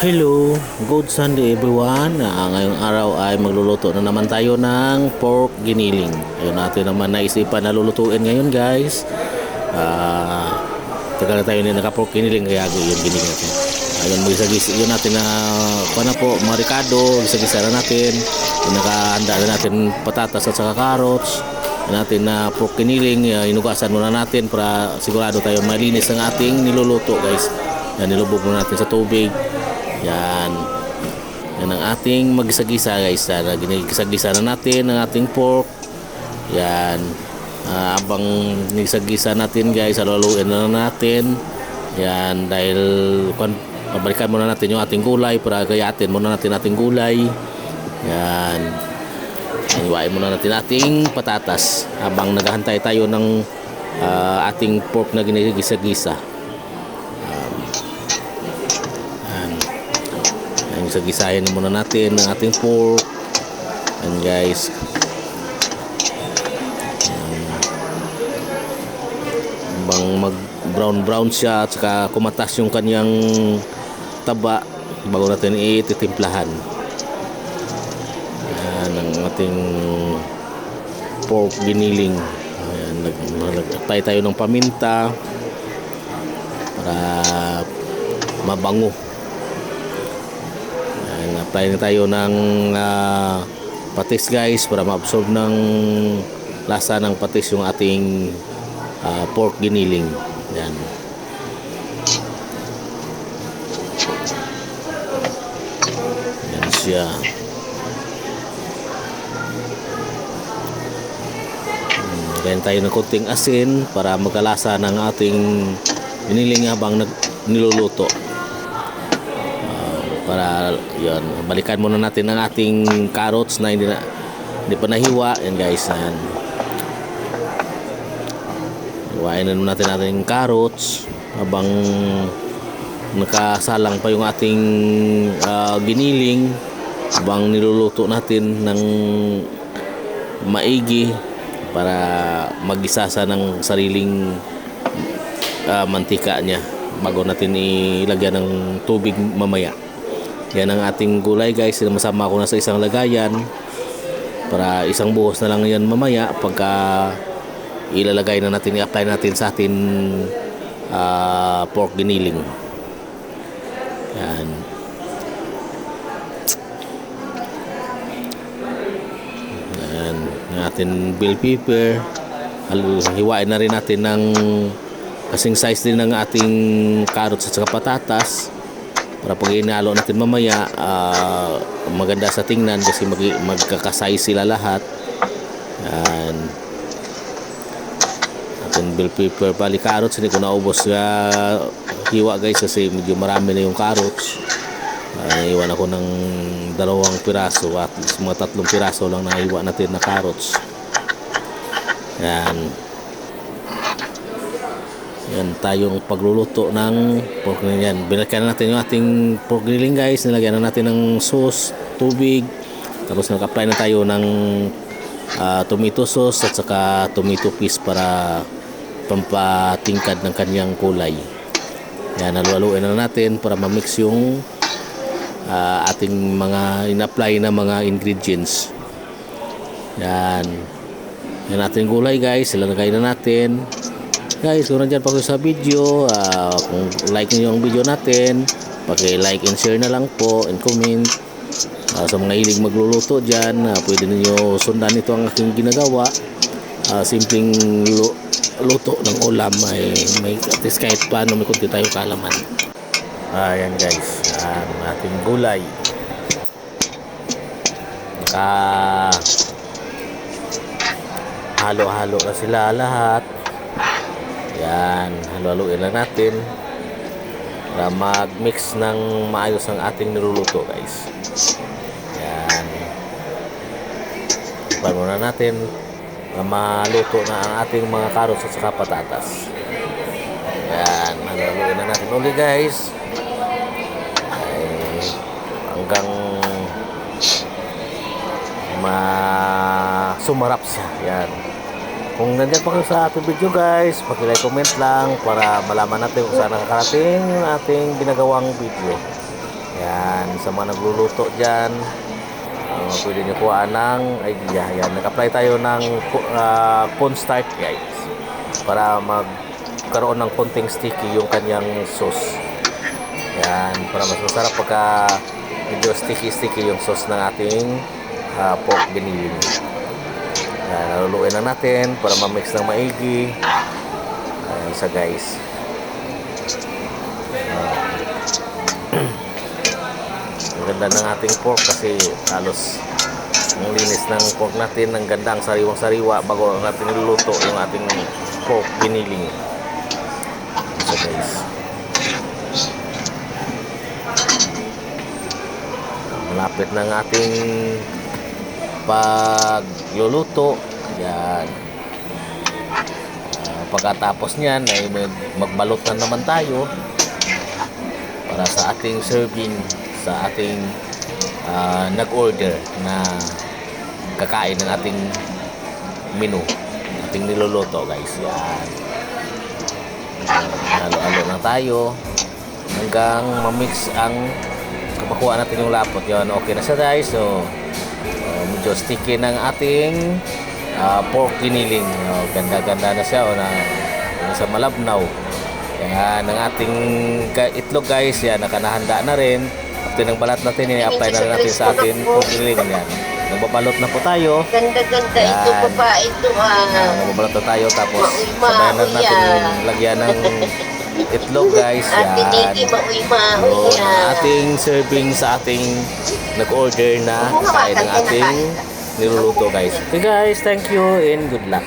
Hello, good Sunday everyone. Ah, ngayong araw ay magluluto na naman tayo ng pork giniling. Ayun natin naman naisipan na lulutuin ngayon guys. Ah, tagal na tayo hindi naka-pork giniling kaya yung giniling natin. Ayun, magisa-gisa yun natin na na po, mga ricado, gisa-gisa na natin. Yung nakahanda na natin patatas at saka carrots. Yan natin na pork giniling, ah, inugasan muna natin para sigurado tayo malinis ang ating niluluto guys. Yan, nilubog muna natin sa tubig. Yan. Yan ang ating magisagisa guys. Yan, ginigisagisa na natin ang ating pork. Yan. Ah, abang nigisagisa natin guys, haluin na natin. Yan, dahil kung babalikan muna natin yung ating gulay para gayatin muna natin ating gulay. Yan. Iwain muna natin ating patatas habang naghahantay tayo ng ah, ating pork na ginigisagisa. Gisagisahin muna natin ang ating pork. Yan guys. Bang mag brown brown siya at saka kumatas yung kanyang taba bago natin ititimplahan. Yan ang ating pork giniling. Ayan, nag, nagtay tayo ng paminta para mabango. Na tayo ng ah, patis guys para ma-absorb ng lasa ng patis yung ating ah, pork giniling. Yan. Yan siya. Hmm, tayo ng konting asin para magkalasa ng ating giniling habang nag niluluto para yon balikan muna natin ang ating carrots na hindi na hindi pa nahiwa. Yan guys yan. Hiwain na natin natin carrots habang nakasalang pa yung ating ah, giniling. Habang niluluto natin ng maigi para magisasa ng sariling ah, mantika niya bago natin ilagyan ng tubig mamaya yan ang ating gulay guys. Masama ko na sa isang lagayan. Para isang buhos na lang yan mamaya pagka ilalagay na natin, i-apply natin sa atin ah, pork giniling. Yan. Yan. Yung ating bell pepper. Hiwain na rin natin ng kasing size din ng ating carrots at saka patatas para pag inalo natin mamaya ah, maganda sa tingnan kasi mag, magkakasize sila lahat. Yan. Ating bell pepper pali carrots hindi ko naubos sa hiwa guys kasi medyo marami na yung carrots. Uh, iwan ako ng dalawang piraso at mga tatlong piraso lang na iwa natin na carrots. Yan yan tayong pagluluto ng pork grilling yan. Binagyan na natin yung ating pork grilling guys. Nilagyan na natin ng sauce, tubig. Tapos nag-apply na tayo ng ah, tomato sauce at saka tomato paste para pampatingkad ng kanyang kulay. Yan, halu-haluin na natin para ma-mix yung ah, ating mga in-apply na mga ingredients. Yan. Yan ating gulay guys. Ilalagay na natin. Guys, kung nandyan pa kayo sa video, ah, kung like niyo yung video natin, paki-like and share na lang po and comment. Ah, sa mga hilig magluluto dyan, ah, pwede niyo sundan ito ang aking ginagawa. Ah, simpleng lu- luto ng ulam ay may at least kahit paano may kunti tayo kalaman. Ayan guys, ang ating gulay. Naka halo-halo na sila lahat. Yan, halo-haluin lang natin para mag-mix ng maayos ang ating niluluto guys. Yan. Ipan muna natin na maluto na ang ating mga carrots at saka patatas. Yan, halo-haluin na natin ulit guys. Ay, hanggang ma sumarap siya. Yan. Kung nandiyan pa kayo sa ating video guys, pag-like comment lang para malaman natin kung saan nakakarating ang ating ginagawang video. Yan, sa mga nagluluto dyan, uh, pwede nyo kuha ng idea. Yan, nag-apply tayo ng uh, cornstarch guys para magkaroon ng konting sticky yung kanyang sauce. Yan, para mas masarap pagka medyo sticky-sticky yung sauce ng ating ah, pork giniling. Yan, naluluin na natin para ma-mix ng maigi. Ayan sa guys. Ang ganda ng ating pork kasi halos ang linis ng pork natin, ang ganda ang sariwang-sariwa bago natin niluluto yung ating pork giniling. So guys. Malapit ang ating pagluluto. Yan. Ah, pagkatapos niyan ay mag- magbalot na naman tayo para sa ating serving sa ating ah, nag-order na kakain ng ating menu ating niluluto guys yan halo-halo na tayo hanggang ma-mix ang makuha natin yung lapot yun okay na siya guys so uh, medyo sticky ng ating ah, pork giniling oh, ganda-ganda na siya oh, na, nasa malabnaw yan ang ating itlog guys yan nakanahanda na rin after ng balat natin i-apply na rin natin sa ating pork giniling yan nagbabalot na po tayo Ganda-ganda ito Yan. pa ito Ah, ah. nagbabalot na tayo tapos sabayan na natin yan. lagyan ng itlog guys. Yan. So, ating serving sa ating nag-order na kain ng ating niluluto guys. Okay guys, thank you and good luck.